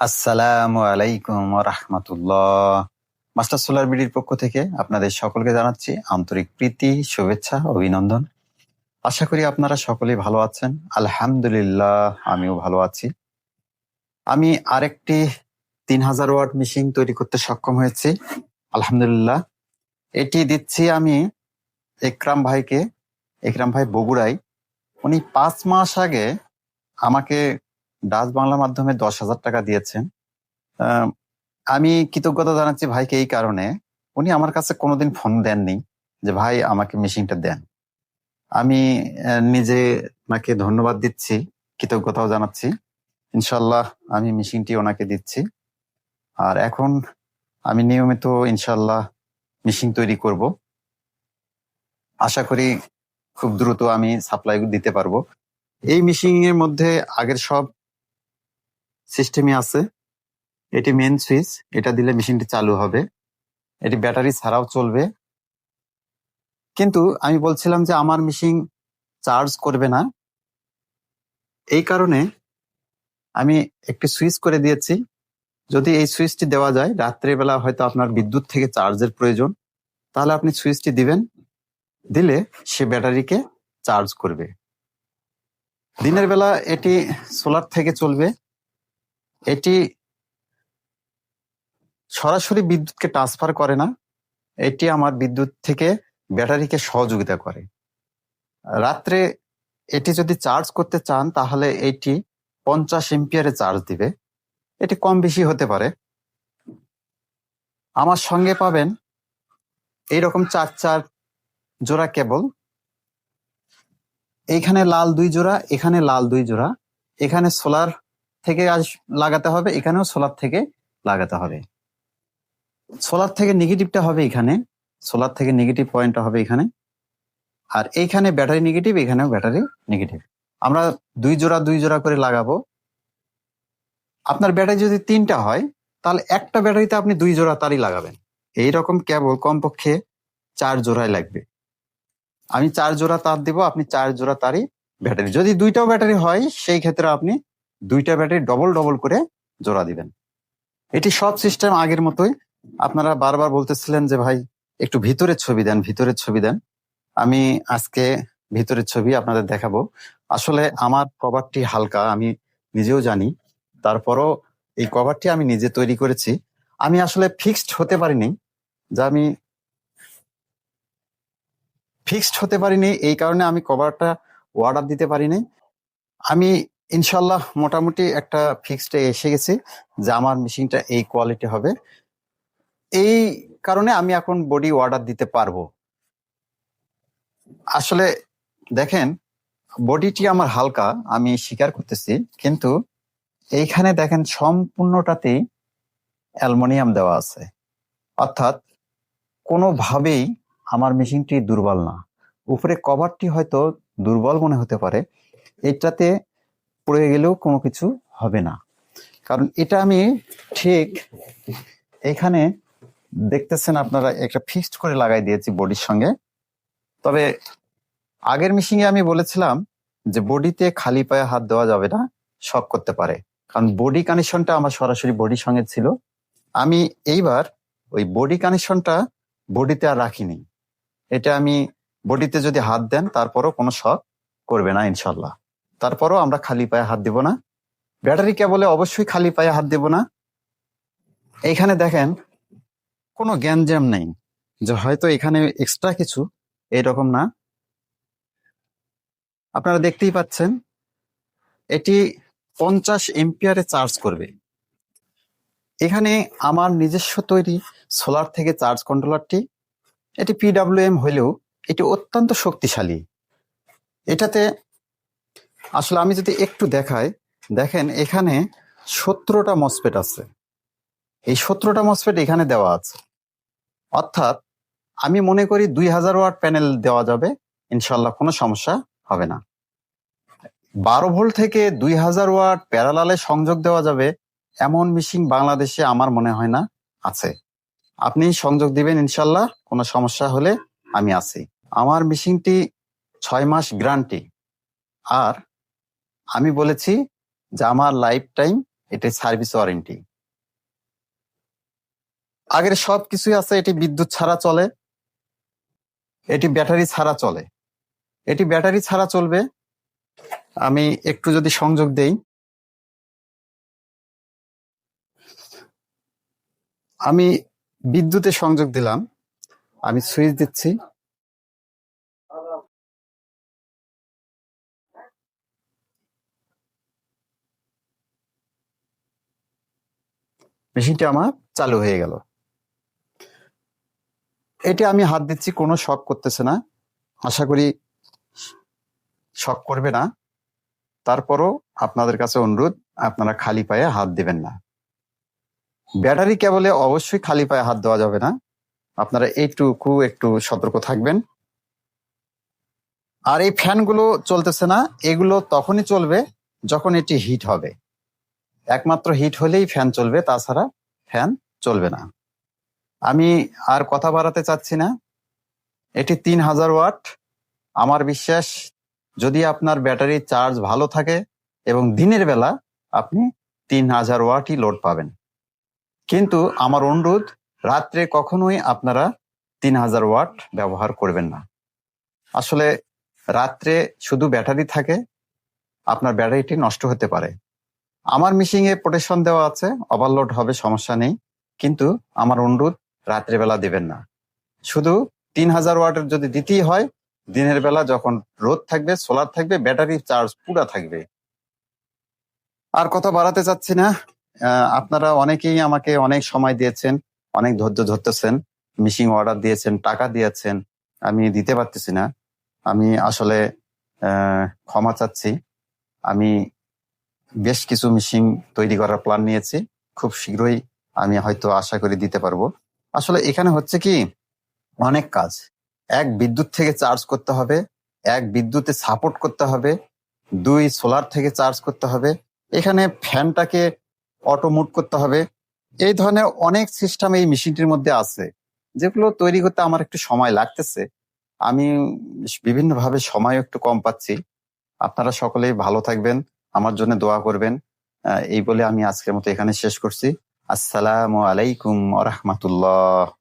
আসসালামু আলাইকুম রহমতুল্লাহ master solar বিডির পক্ষ থেকে আপনাদের সকলকে জানাচ্ছি আন্তরিক প্রীতি, শুভেচ্ছা, অভিনন্দন। আশা করি আপনারা সকলেই ভালো আছেন। আলহামদুলিল্লাহ, আমিও ভালো আছি। আমি আরেকটি তিন হাজার ওয়াট মেশিন তৈরি করতে সক্ষম হয়েছি। আলহামদুলিল্লাহ। এটি দিচ্ছি আমি একরাম ভাইকে, একরাম ভাই বগুড়াই উনি পাঁচ মাস আগে আমাকে ডাচ বাংলা মাধ্যমে দশ হাজার টাকা দিয়েছেন। আমি কৃতজ্ঞতা জানাচ্ছি ভাইকে এই কারণে। উনি আমার কাছে কোনোদিন ফোন দেননি যে, ভাই, আমাকে মেশিনটা দেন। আমি নিজে ওনাকে ধন্যবাদ দিচ্ছি, কৃতজ্ঞতাও জানাচ্ছি। ইনশাল্লাহ আমি মেশিনটি ওনাকে দিচ্ছি। আর এখন আমি নিয়মিত ইনশাল্লাহ মেশিন তৈরি করব। আশা করি খুব দ্রুত আমি সাপ্লাই দিতে পারব। এই মেশিন এর মধ্যে আগের সব সিস্টেমই আছে। এটি মেন সুইচ এটা দিলে মেশিনটি চালু হবে। এটি ব্যাটারি ছাড়াও চলবে। কিন্তু আমি বলছিলাম যে আমার মেশিন চার্জ করবে না। এই কারণে আমি একটি সুইচ করে দিয়েছি। যদি এই সুইচটি দেওয়া যায়, রাত্রেবেলা হয়তো আপনার বিদ্যুৎ থেকে চার্জের প্রয়োজন। তাহলে আপনি সুইচটি দিবেন। দিলে সে ব্যাটারিকে চার্জ করবে। দিনের বেলা এটি সোলার থেকে চলবে। এটি সরাসরি বিদ্যুৎকে ট্রান্সফার করে না, এটি আমার বিদ্যুৎ থেকে ব্যাটারিকে সহযোগিতা করে। রাত্রে এটি যদি চার্জ করতে চান, তাহলে এটি পঞ্চাশ এম্পিয়ারে চার্জ দিবে। এটি কম বেশি হতে পারে। আমার সঙ্গে পাবেন এইরকম চার চার জোড়া কেবল। এইখানে লাল দুই জোড়া, এখানে লাল দুই জোড়া, এখানে সোলার থেকে আজ লাগাতে হবে, এখানেও সোলার থেকে লাগাতে হবে। সোলার থেকে নেগেটিভটা হবে এখানে সোলার থেকে নেগেটিভ পয়েন্টটা হবে এখানে, আর এইখানে ব্যাটারি নেগেটিভ এখানেও ব্যাটারি নেগেটিভ আমরা দুই জোড়া দুই জোড়া করে লাগাবো। আপনার ব্যাটারি যদি তিনটা হয়, তাহলে একটা ব্যাটারিতে আপনি দুই জোড়া তারই লাগাবেন। এই রকম কেবল কমপক্ষে চার জোড়ায় লাগবে। আমি চার জোড়া তার দিব, আপনি চার জোড়া তারই ব্যাটারি যদি দুইটাও ব্যাটারি হয়, সেই ক্ষেত্রে আপনি দুইটা ব্যাটারি ডবল ডবল করে জোড়া দিবেন। এটি সব সিস্টেম আগের মতোই। আপনারা বারবার বলতেছিলেন যে, ভাই, একটু ভিতরের ছবি দেন, ভিতরের ছবি দেন। আমি আজকে ভিতরের ছবি আপনাদের দেখাবো। আসলে আমার কভারটি হালকা, আমি নিজেও জানি। তারপরও এই কভারটি আমি নিজে তৈরি করেছি। আমি আসলে ফিক্সড হতে পারিনি। যা আমি ফিক্সড হতে পারিনি, এই কারণে আমি কভারটা অর্ডার দিতে পারিনি। আমি ইনশাল্লাহ মোটামুটি একটা ফিক্সডে এসে গেছি যে আমার মেশিনটা এই কোয়ালিটি হবে। এই কারণে আমি এখন বডি অর্ডার দিতে পারব। আসলে দেখেন বডিটি আমার হালকা, আমি স্বীকার করতেছি, কিন্তু এইখানে দেখেন সম্পূর্ণটাতেই অ্যালমোনিয়াম দেওয়া আছে। অর্থাৎ কোনোভাবেই আমার মেশিনটি দুর্বল না। উপরে কভারটি হয়তো দুর্বল মনে হতে পারে, এটাতে পড়ে গেলেও কোনো কিছু হবে না। কারণ এটা আমি ঠিক এখানে দেখতেছেন আপনারা, একটা ফিক্সড করে লাগাই দিয়েছি বডির সঙ্গে। তবে আগের মেশিনে আমি বলেছিলাম যে বডিতে খালি পায়ে হাত দেওয়া যাবে না, শক করতে পারে। কারণ বডি কানেকশনটা আমার সরাসরি বডির সঙ্গে ছিল। আমি এইবার ওই বডি কানেকশনটা বডিতে আর রাখিনি। এটা আমি বডিতে যদি হাত দেন, তারপরও কোনো শখ করবে না ইনশাল্লাহ তারপরও আমরা খালি পায়ে হাত দিব না। ব্যাটারি কেবলে অবশ্যই খালি পায়ে হাত দিব না। এইখানে দেখেন, কোনো জ্ঞানজ্যাম নেই, যে হয়তো এখানে এক্সট্রা কিছু এইরকম না। আপনারা দেখতেই পাচ্ছেন, এটি পঞ্চাশ এম্পিয়ারে চার্জ করবে। এখানে আমার নিজস্ব তৈরি সোলার থেকে চার্জ কন্ট্রোলারটি এটি পিডাব্লিউএম হলেও এটি অত্যন্ত শক্তিশালী। এটাতে আসলে আমি যদি একটু দেখাই, দেখেন এখানে সতেরোটা মসপেট আছে। এই সতেরোটা মসপেট এখানে দেওয়া আছে। অর্থাৎ আমি মনে করি দুই হাজার ওয়াট প্যানেল দেওয়া যাবে ইনশাল্লাহ কোনো সমস্যা হবে না। বারো ভোল্ট থেকে দুই হাজার ওয়াট প্যারালালে সংযোগ দেওয়া যাবে, এমন মেশিন বাংলাদেশে আমার মনে হয় না আছে। আপনি সংযোগ দিবেন ইনশাল্লাহ কোনো সমস্যা হলে আমি আছি। আমার মেশিনটি ছয় মাস গ্যারান্টি। আর আমি বলেছি যে আমার লাইফ টাইম এটা সার্ভিস ওয়ারেন্টি আগের সব কিছুই আছে, এটি বিদ্যুৎ ছাড়া চলে, এটি ব্যাটারি ছাড়া চলে। এটি ব্যাটারি ছাড়া চলবে। আমি একটু যদি সংযোগ দেই। আমি বিদ্যুতে সংযোগ দিলাম। আমি সুইচ দিচ্ছি। মেশিনটি আমার চালু হয়ে গেল। এটি আমি হাত দিচ্ছি, কোনো শখ করতেছে না। আশা করি শখ করবে না। তারপরও আপনাদের কাছে অনুরোধ, আপনারা খালি পায়ে হাত দিবেন না। ব্যাটারি কেবলে অবশ্যই খালি পায়ে হাত দেওয়া যাবে না। আপনারা এইটুকু একটু সতর্ক থাকবেন। আর এই ফ্যানগুলো চলতেছে না, এগুলো তখনই চলবে যখন এটি হিট হবে। একমাত্র হিট হলেই ফ্যান চলবে, তাছাড়া ফ্যান চলবে না। আমি আর কথা বাড়াতে চাচ্ছি না। এটি তিন হাজার ওয়াট। আমার বিশ্বাস, যদি আপনার ব্যাটারি চার্জ ভালো থাকে এবং দিনের বেলা আপনি তিন হাজার ওয়াটই লোড পাবেন। কিন্তু আমার অনুরোধ, রাত্রে কখনোই আপনারা তিন হাজার ওয়াট ব্যবহার করবেন না। আসলে রাত্রে শুধু ব্যাটারি থাকে, আপনার ব্যাটারিটি নষ্ট হতে পারে। আমার মিশিং এ প্রোটেকশন দেওয়া আছে ওভারলোড হবে, সমস্যা নেই। কিন্তু আমার অনুরোধ, রাত্রেবেলা দেবেন না। শুধু তিন হাজার ওয়াটের যদি দিতেই হয়, দিনের বেলা যখন রোদ থাকবে সোলার থাকবে ব্যাটারি চার্জ পুরা থাকবে। আর কথা বাড়াতে চাচ্ছি না। আপনারা অনেকেই আমাকে অনেক সময় দিয়েছেন, অনেক ধৈর্য ধরতেছেন মিশিং অর্ডার দিয়েছেন, টাকা দিয়েছেন, আমি দিতে পারতেছি না। আমি আসলে ক্ষমা চাচ্ছি। আমি বেশ কিছু মিশিং তৈরি করার প্ল্যান নিয়েছি। খুব শীঘ্রই আমি হয়তো আশা করি দিতে পারব। আসলে এখানে হচ্ছে কি, অনেক কাজ। এক বিদ্যুৎ থেকে চার্জ করতে হবে, এক বিদ্যুতে সাপোর্ট করতে হবে, দুই সোলার থেকে চার্জ করতে হবে। এখানে ফ্যানটাকে অটো মুড করতে হবে। এই ধরনের অনেক সিস্টেম এই মেশিনটির মধ্যে আছে, যেগুলো তৈরি করতে আমার একটু সময় লাগতেছে। আমি বিভিন্নভাবে সময় একটু কম পাচ্ছি। আপনারা সকলেই ভালো থাকবেন। আমার জন্য দোয়া করবেন। এই বলে আমি আজকের মতো এখানে শেষ করছি। আসসালামু আলাইকুম আ রহমতুল্লাহ।